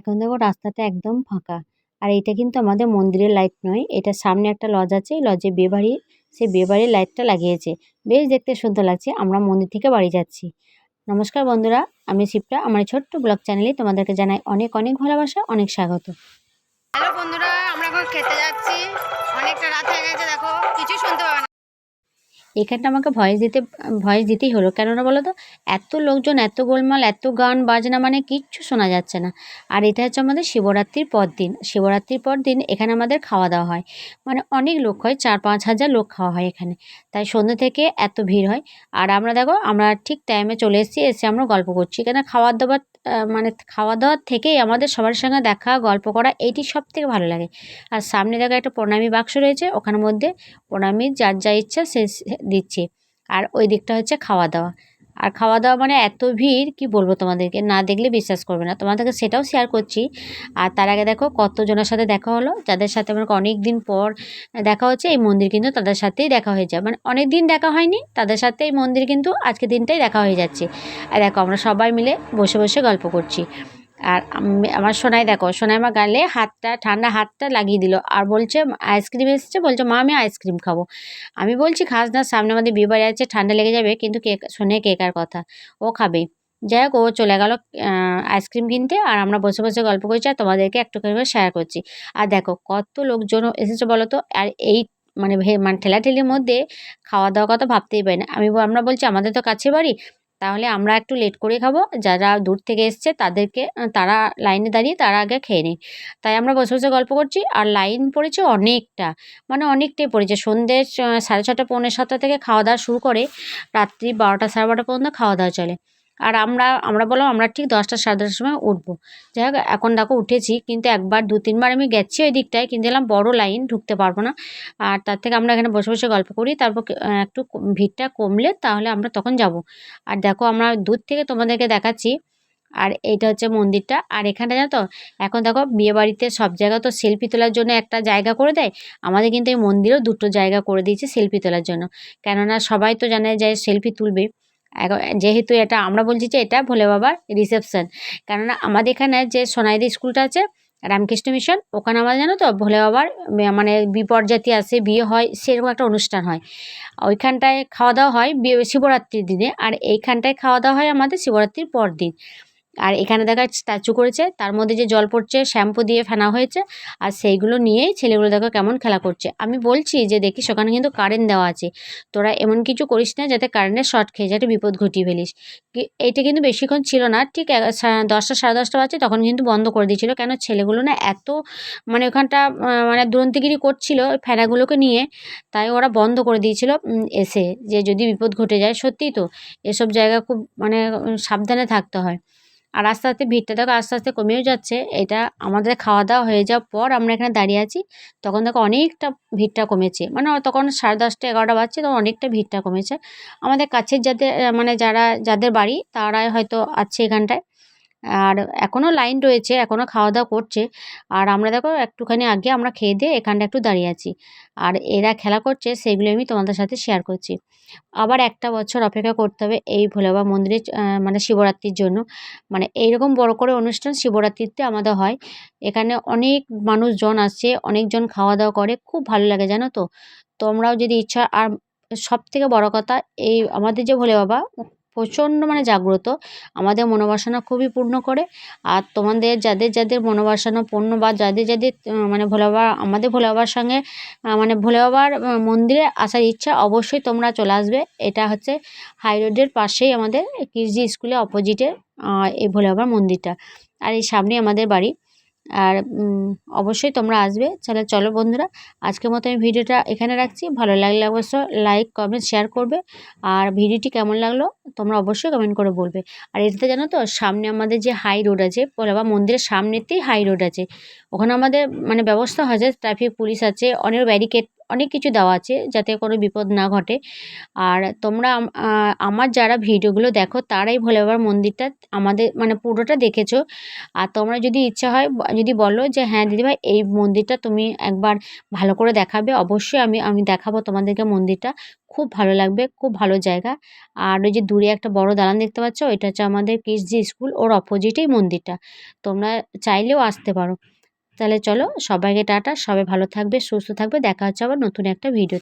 এখন দেখো রাস্তাটা একদম ফাঁকা। আর এটা কিন্তু আমাদের মন্দিরের লাইট নয়, এটা সামনে একটা লজ আছে লজে বিয়ে বাড়ি, সেই বাড়ির লাইটটা লাগিয়েছে। বেশ দেখতে সুন্দর লাগছে, আমরা মন্দির থেকে বাড়ি যাচ্ছি। নমস্কার বন্ধুরা, আমি শিপ্রা আমার ছোট্ট ব্লগ চ্যানেলে তোমাদেরকে জানাই অনেক অনেক ভালোবাসা, অনেক স্বাগত। হ্যালো বন্ধুরা, আমরা এখন খেতে যাচ্ছি। অনেকটা রাত হয়ে গেছে, দেখো, কিছুই শুনতে পাবে না। এখানটা আমাকে ভয়েস দিতে ভয়েস দিতেই হলো। কেননা বলো তো এত লোকজন এত গোলমাল এত গান বাজনা মানে কিচ্ছু শোনা যাচ্ছে না। আর এটা হচ্ছে আমাদের শিবরাত্রির পর দিন। শিবরাত্রির পর দিন এখানে আমাদের খাওয়া দাওয়া হয়। মানে অনেক লোক হয় চার পাঁচ হাজার লোক খাওয়া হয় এখানে। তাই সন্ধ্যে থেকে এত ভিড় হয়। আর আমরা দেখো আমরা ঠিক টাইমে চলে এসেছি এসে আমরা গল্প করছি। এখানে খাওয়ার আহ, মানে খাওয়া দাওয়ার থেকেই আমাদের সবার সঙ্গে দেখা, গল্প করা এইটি সব থেকে ভালো লাগে। আর সামনে দেখা একটা প্রণামী বাক্স রয়েছে, ওখানের মধ্যে প্রণামীর যার যা ইচ্ছা সে সে দিচ্ছে। আর ওই দিকটা হচ্ছে খাওয়া দাওয়া আর খাওয়া দাওয়া মানে এত ভিড়, কি বলব তোমাদেরকে? না দেখলে বিশ্বাস করবে না। তোমাদেরকে সেটাও শেয়ার করছি। আর তার আগে দেখো, কতজনের সাথে দেখা হলো? যাদের সাথে আমার অনেক দিন পর দেখা হচ্ছে, এই মন্দির কিন্তু তাদের সাথেই দেখা হয়ে যায়। মানে অনেক দিন দেখা হয়নি, তাদের সাথে এই মন্দির কিন্তু আজকে দিনটাই দেখা হয়ে যাচ্ছে। আর দেখো, আমরা সবাই মিলে বসে বসে গল্প করছি। আর আমি- আমার সোনাই দেখো, সোনাই আমার গালে হাতটা, ঠান্ডা হাতটা লাগিয়ে দিল। আর বলছে, আইসক্রিম এসেছে, বলছে, মা, আমি আইসক্রিম খাব। আমি বলছি খাস না সামনে আমাদের বিয়ে বাড়ি আছে, ঠান্ডা লেগে যাবে, কিন্তু কেক শোনে কেকার কথা? ও খাবে। যাই হোক, ও চলে গেল আইসক্রিম কিনতে, আর আমরা বসে বসে গল্প করছি, আর তোমাদেরকে একটু করে শেয়ার করছি। আর দেখো, কত লোকজন এসেছে বলো তো আর এই মানে মানে ঠেলাঠেলির মধ্যে খাওয়া দাওয়ার কথা ভাবতেই পারি না। আমি, আমরা বলছি, আমাদের তো কাছে বাড়ি তাহলে আমরা একটু লেট করে খাব। যারা দূর থেকে এসছে তাদেরকে তারা লাইনে দাঁড়িয়ে তারা আগে খেয়ে নিই তাই আমরা বসে বসে গল্প করছি আর লাইন পড়েছে অনেকটা মানে অনেকটাই পড়েছে। সন্ধ্যে সাড়ে ছটা পৌনে সাতটা থেকে খাওয়া দাওয়া শুরু করে রাত্রি বারোটা, সাড়ে বারোটা পর্যন্ত খাওয়া দাওয়া চলে। আর আমরা আমরা বললাম আমরা ঠিক দশটা সাড়ে দশটার সময় উঠবো। যাই হোক, এখন দেখো উঠেছি, কিন্তু একবার দু, তিনবার আমি গেছি ওই দিকটায়, কিন্তু এলাম বড় লাইন, ঢুকতে পারব না। আর তার থেকে আমরা এখানে বসে বসে গল্প করি, তারপর একটু ভিড়টা কমলে তাহলে আমরা তখন যাব। আর দেখো আমরা দূর থেকে তোমাদেরকে দেখাচ্ছি, আর এইটা হচ্ছে মন্দিরটা। আর এখানে জানো তো, এখন দেখো বিয়েবাড়িতে সব জায়গা তো সেলফি তোলার জন্য একটা জায়গা করে দেয়। আমাদের কিন্তু এই মন্দিরেও দুটো জায়গা করে দিয়েছে সেলফি তোলার জন্য। কেননা সবাই তো জানে যে সেলফি তুলবে। যেহেতু এটা আমরা বলছি যে এটা ভোলে বাবার রিসেপশন কেননা আমাদের এখানে যে সোনাইদি স্কুলটা আছে, রামকৃষ্ণ মিশন, ওখানে আমার জানো তো ভোলে বাবার মানে বিপর্যাতি আসে বিয়ে হয়, সেরকম একটা অনুষ্ঠান হয়। ওইখানটায় খাওয়া দাওয়া হয় শিবরাত্রির দিনে, আর এইখানটায় খাওয়া দাওয়া হয় আমাদের শিবরাত্রির পর দিন আর এখানে দেখা স্ট্যাচু করেছে, তার মধ্যে যে জল পড়ছে, শ্যাম্পু দিয়ে ফেনা হয়েছে, আর সেইগুলো নিয়েই ছেলেগুলো দেখো কেমন খেলা করছে। আমি বলছি যে দেখিস, ওখানে কিন্তু কারেন্ট দেওয়া আছে। তোরা এমন কিছু করিস না যাতে কারেন্টের শর্ট খেয়ে যাতে বিপদ ঘটিয়ে ফেলিস। এইটা কিন্তু বেশিক্ষণ ছিল না, ঠিক দশটা, সাড়ে দশটা বাজছে তখন কিন্তু বন্ধ করে দিয়েছিল। কেন ছেলেগুলো না এত মানে ওখানটা মানে দুরন্তিগিরি করছিল ফেনাগুলোকে নিয়ে, তাই ওরা বন্ধ করে দিয়েছিল এসে। যে যদি বিপদ ঘটে যায়, সত্যিই তো এসব জায়গা খুব মানে সাবধানে থাকতে হয়। আর আস্তে আস্তে ভিড়টা দেখো আস্তে আস্তে কমেও যাচ্ছে। এটা আমাদের খাওয়া দাওয়া হয়ে যাওয়ার পর আমরা এখানে দাঁড়িয়ে আছি, তখন দেখো অনেকটা ভিড়টা কমেছে। মানে তখন সাড়ে দশটা এগারোটা বাজছে, তখন অনেকটা ভিড়টা কমেছে। আমাদের কাছের যাদের মানে যারা, যাদের বাড়ি তারাই হয়তো আছে এখানটায়। আর এখনও লাইন রয়েছে এখনও খাওয়া দাওয়া করছে। আর আমরা দেখো একটুখানি আগে আমরা খেয়ে দিয়ে এখানটা একটু দাঁড়িয়ে আছি। আর এরা খেলা করছে, সেগুলো আমি তোমাদের সাথে শেয়ার করছি। আবার একটা বছর অপেক্ষা করতে হবে এই ভোলে বাবা মন্দিরে মানে শিবরাত্রির জন্য। মানে এইরকম বড় করে অনুষ্ঠান শিবরাত্রিতে আমাদের হয়। এখানে অনেক মানুষজন আসছে অনেকজন খাওয়া দাওয়া করে। খুব ভালো লাগে, জানো তো? তোমরাও যদি ইচ্ছা, আর সব থেকে বড় কথা, এই আমাদের যে ভোলে বাবা প্রচণ্ড মানে জাগ্রত। আমাদের মনোবাসনা খুবই পূর্ণ করে। আর তোমাদের যাদের যাদের মনোবাসনা পূর্ণ বা যাদের যাদের মানে ভোলে আমাদের ভোলে বাবার সঙ্গে মানে ভোলে বাবার মন্দিরে আসার ইচ্ছা অবশ্যই তোমরা চলে আসবে। এটা হচ্ছে হাই রোডের পাশেই আমাদের কিরজি স্কুলের অপোজিটে এই ভোলে বাবার মন্দিরটা। আর এই সামনেই আমাদের বাড়ি। আর অবশ্যই তোমরা আসবে। তাহলে চলো বন্ধুরা, আজকের মতো আমি ভিডিওটা এখানে রাখছি। ভালো লাগলে অবশ্য লাইক কমেন্ট শেয়ার করবে। আর ভিডিওটি কেমন লাগল তোমরা অবশ্যই কমেন্ট করে বলবে। আর এটাতে জানো তো, সামনে আমাদের যে হাই রোড আছে বাবা মন্দিরের সামনেতেই হাই রোড আছে। ওখানে আমাদের মানে ব্যবস্থা হয় যে ট্রাফিক পুলিশ আছে, অনেক ব্যারিকেড অনেক কিছু দেওয়া আছে যাতে কোনো বিপদ না ঘটে। আর তোমরা আমার যারা ভিডিওগুলো দেখো তারাই ভোলে বাবার মন্দিরটা আমাদের মানে পুরোটা দেখেছ। আর তোমরা যদি ইচ্ছা হয় যদি বলো যে হ্যাঁ দিদিভাই, এই মন্দিরটা তুমি একবার ভালো করে দেখাবে, অবশ্যই আমি আমি দেখাবো তোমাদেরকে মন্দিরটা। খুব ভালো লাগবে, খুব ভালো জায়গা। আর ওই যে দূরে একটা বড় দালান দেখতে পাচ্ছ, ওইটা হচ্ছে আমাদের কিসজি স্কুল, ওর অপোজিটেই মন্দিরটা। তোমরা চাইলেও আসতে পারো। তাহলে চলো সবাইকে টাটা, সবাই ভালো থাকবে, সুস্থ থাকবে, দেখা হচ্ছে আবার নতুন একটা ভিডিও